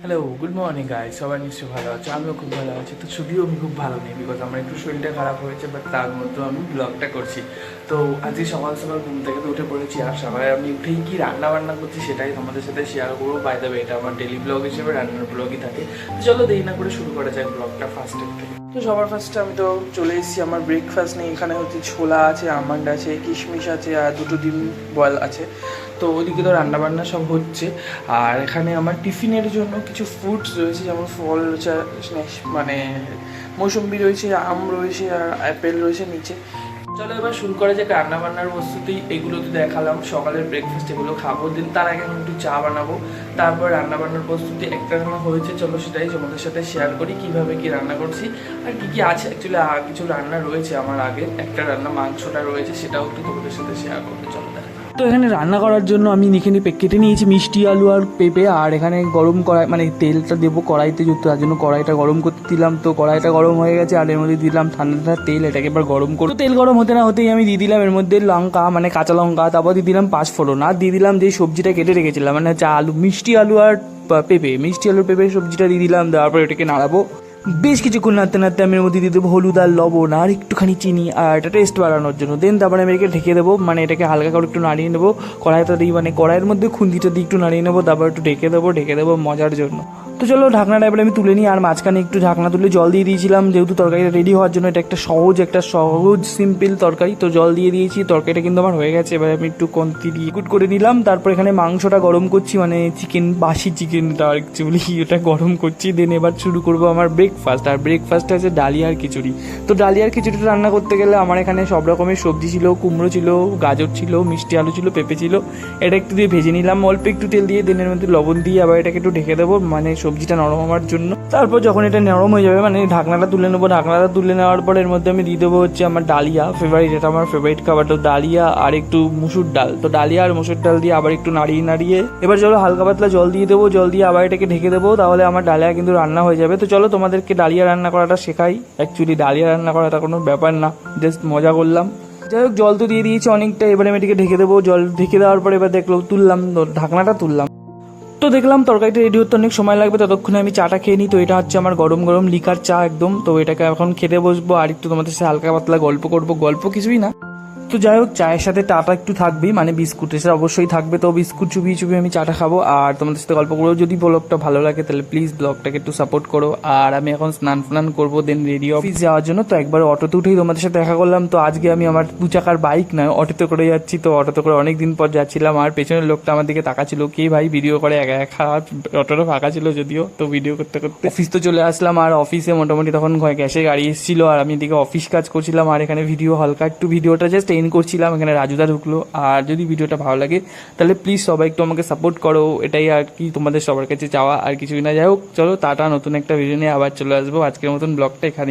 Hello good morning গাই সবাই নিশ্চয়ই ভালো আছে? আমিও খুব ভালো আছি। তো যদিও আমি খুব ভালো নেই বিকজ আমার একটু শরীরটা খারাপ হয়েছে বাট তার মধ্যেও আমি ব্লগটা করছি। তো আজকে সকাল সকাল ঘুম থেকে তো উঠে পড়েছি আর সকালে আমি উঠেই কি রান্না বান্না করছি সেটাই তোমাদের সাথে শেয়ার করব। বাই দেবে এটা আমার ডেলি ব্লগ হিসেবে, রান্নার ব্লগই থাকে। চলো দেরি না করে শুরু করা যায় ব্লগটা ফার্স্টের থেকে। তো সবার ফার্স্টে আমি তো চলে এসেছি আমার ব্রেকফাস্ট নিয়ে। এখানে হচ্ছে ছোলা আছে, আমন্ড আছে, কিশমিশ আছে আর দুটো ডিম বয়েল আছে। তো ওইদিকে তো রান্নাবান্না সব হচ্ছে। আর এখানে আমার টিফিনের জন্য কিছু ফ্রুটস রয়েছে, যেমন ফল রয়েছে মানে মৌসুম্বি রয়েছে, আম রয়েছে, আর অ্যাপেল রয়েছে নিচে। চলো এবার শুরু করা যাক রান্নাবান্নার বস্তুতেই। এগুলো তো দেখালাম, সকালের ব্রেকফাস্ট এগুলো খাব। দিন তার আগে আমি একটু চা বানাবো। তারপর রান্নাবান্নার প্রস্তুতি একটা রান্না হয়েছে, চলো সেটাই তোমাদের সাথে শেয়ার করি, কীভাবে কি রান্না করছি। আর কি কি আছে? অ্যাকচুয়ালি কিছু রান্না রয়েছে আমার আগে। একটা রান্না মাংসটা রয়েছে, সেটাও একটু তোমাদের সাথে শেয়ার করতে চলো। তো এখানে রান্না করার জন্য আমি এখানে কেটে নিয়েছি মিষ্টি, আলু আর পেঁপে। আর এখানে গরম কড়াই মানে তেলটা দেবো কড়াইতে যেহেতু তার জন্য কড়াইটা গরম করতে দিলাম। তো কড়াইটা গরম হয়ে গেছে, আর এর মধ্যে দিলাম ঠান্ডা ঠান্ডা তেল, এটাকে এবার গরম করো তেল গরম হতে না হতেই আমি দিয়ে দিলাম এর মধ্যে লঙ্কা মানে কাঁচা লঙ্কা, তারপর দিয়ে দিলাম পাঁচ ফোড়ন আর দিয়ে দিলাম যে সবজিটা কেটে রেখেছিলাম মানে হচ্ছে আলু, মিষ্টি, আলু আর পেঁপে। মিষ্টি, আলু, পেঁপে, সবজিটা দিয়ে দিলাম, তারপর পর এটাকে নাড়াবো। বেশ কিছুক্ষণ নাড়তে নাড়তে আমি এর মধ্যে দিয়ে দেবো হলুদ আর লবণ আর একটুখানি চিনি আর এটা টেস্ট বাড়ানোর জন্য। দেন তারপরে আমি এটাকে ঢেকে দেবো মানে এটাকে হালকা করে একটু নাড়িয়ে নেব। কড়াইটা দিই মানে কড়াইয়ের মধ্যে খুন্দিটা দিয়ে একটু নাড়িয়ে নেব, তারপর একটু ঢেকে দেবো ঢেকে দেবো মজার জন্য। তো চলো ঢাকনাটা এবার আমি তুলে নিই, আর মাঝখানে একটু ঢাকনা তুলে জল দিয়ে দিয়েছিলাম। যেহেতু তরকারিটা রেডি হওয়ার জন্য এটা একটা সহজ একটা সহজ সিম্পল তরকারি। তো জল দিয়ে দিয়েছি, তরকারিটা কিন্তু আমার হয়ে গেছে। এবার আমি একটু কন্তি দিয়ে গুড করে নিলাম। তারপর এখানে মাংসটা গরম করছি মানে চিকেন বাসি চিকেনটা অ্যাকচুয়ালি এটা গরম করছি। দেন এবার শুরু করব আমার ব্রেকফাস্ট আর ব্রেকফাস্টে আছে ডালিয়ার খিচুড়ি। তো ডালিয়ার খিচুড়িটা রান্না করতে গেলে আমার এখানে সব রকমের সবজি ছিল, কুমড়ো ছিল, গাজর ছিল, মিষ্টি আলু ছিল, পেঁপে ছিল। এটা একটু দিয়ে ভেজে নিলাম, অল্প একটু তেল দিয়ে, দেনের মধ্যে লবণ দিয়ে আবার এটাকে একটু ঢেকে দেবো। মানে সবজিটা নরম হওয়ার জন্য। তারপর যখন এটা নরম হয়ে যাবে মানে ঢাকনাটা তুলে নেব। ঢাকনাটা তুলে নেওয়ার পর এর মধ্যে আমি দিয়ে দেবো হচ্ছে আমার ডালিয়া ফেভারিট এটা আমার ফেভারিট খাবার। তো ডালিয়া আর একটু মুসুর ডাল। তো ডালিয়া আর মুসুর ডাল দিয়ে আবার একটু নাড়িয়ে নাড়িয়ে, এবার চলো হালকা পাতলা জল দিয়ে দেবো। জল দিয়ে আবার এটাকে ঢেকে দেবো, তাহলে আমার ডালিয়া কিন্তু রান্না হয়ে যাবে। তো চলো তোমাদেরকে ডালিয়া রান্না করাটা শেখাই। অ্যাকচুয়ালি ডালিয়া রান্না করাটা কোনো ব্যাপার না। জাস্ট মজা করলাম। যাই হোক, জল তো দিয়ে দিয়েছি অনেকটা। এবারে আমি এটাকে ঢেকে দেবো। জল ঢেকে দেওয়ার পরে এবার দেখল, তুললাম ঢাকনাটা তুললাম। তো দেখলাম তরকারিটা রেডি হতে অনেক সময় লাগবে, ততক্ষণে আমি চাটা খেয়ে নিই। তো এটা হচ্ছে আমার গরম গরম লিকার চা একদম। তো এটাকে এখন খেতে বসবো, আর একটু তোমাদের সাথে হালকা পাতলা গল্প করব। গল্প কিছুই না। তো যাই হোক, চায়ের সাথে টাটা একটু থাকবেই। মানে বিস্কুট এসে অবশ্যই থাকবে। তো বিস্কুট চুবিয়ে চুবিয়ে আমি চাটা খাব। আর তোমাদের সাথে গল্প করব। যদি ব্লগটা ভালো লাগে, তাহলে প্লিজ ব্লগটাকে একটু সাপোর্ট করো। আর আমি এখন স্নান ফান করব দেন রেডি অফিস যাওয়ার জন্য তো একবার অটোতে উঠেই তোমাদের সাথে দেখা করলাম। তো আজকে আমি আমার দু চাকার বাইক নয়, অটোতে করে যাচ্ছি। তো অটোতে করে অনেক দিন পর যাচ্ছিলাম। আর পেছনের লোকটা আমার দিকে তাকাচ্ছিল। কে ভাই ভিডিও করে একা একা? অটোটা ফাঁকা ছিল যদিও। তো ভিডিও করতে করতে অফিস তো চলে আসলাম। আর অফিসে মোটামুটি তখন গ্যাসে গাড়ি এসেছিল। আর আমি এদিকে অফিস কাজ করছিলাম। আর এখানে ভিডিও হালকা একটু ভিডিওটা জাস্ট এন্ড করছিলাম, এখানে রাজুদা ঢুকলো। আর যদি ভিডিওটা ভালো লাগে, তাহলে প্লিজ সবাই একটু আমাকে সাপোর্ট করো। এটাই আর কি তোমাদের সবার কাছে চাওয়া, আর কিছুই না। যাই হোক, চলো টাটা, নতুন একটা ভিডিও নিয়ে আবার চলে আসব। আজকের মতন ব্লগটা এখানে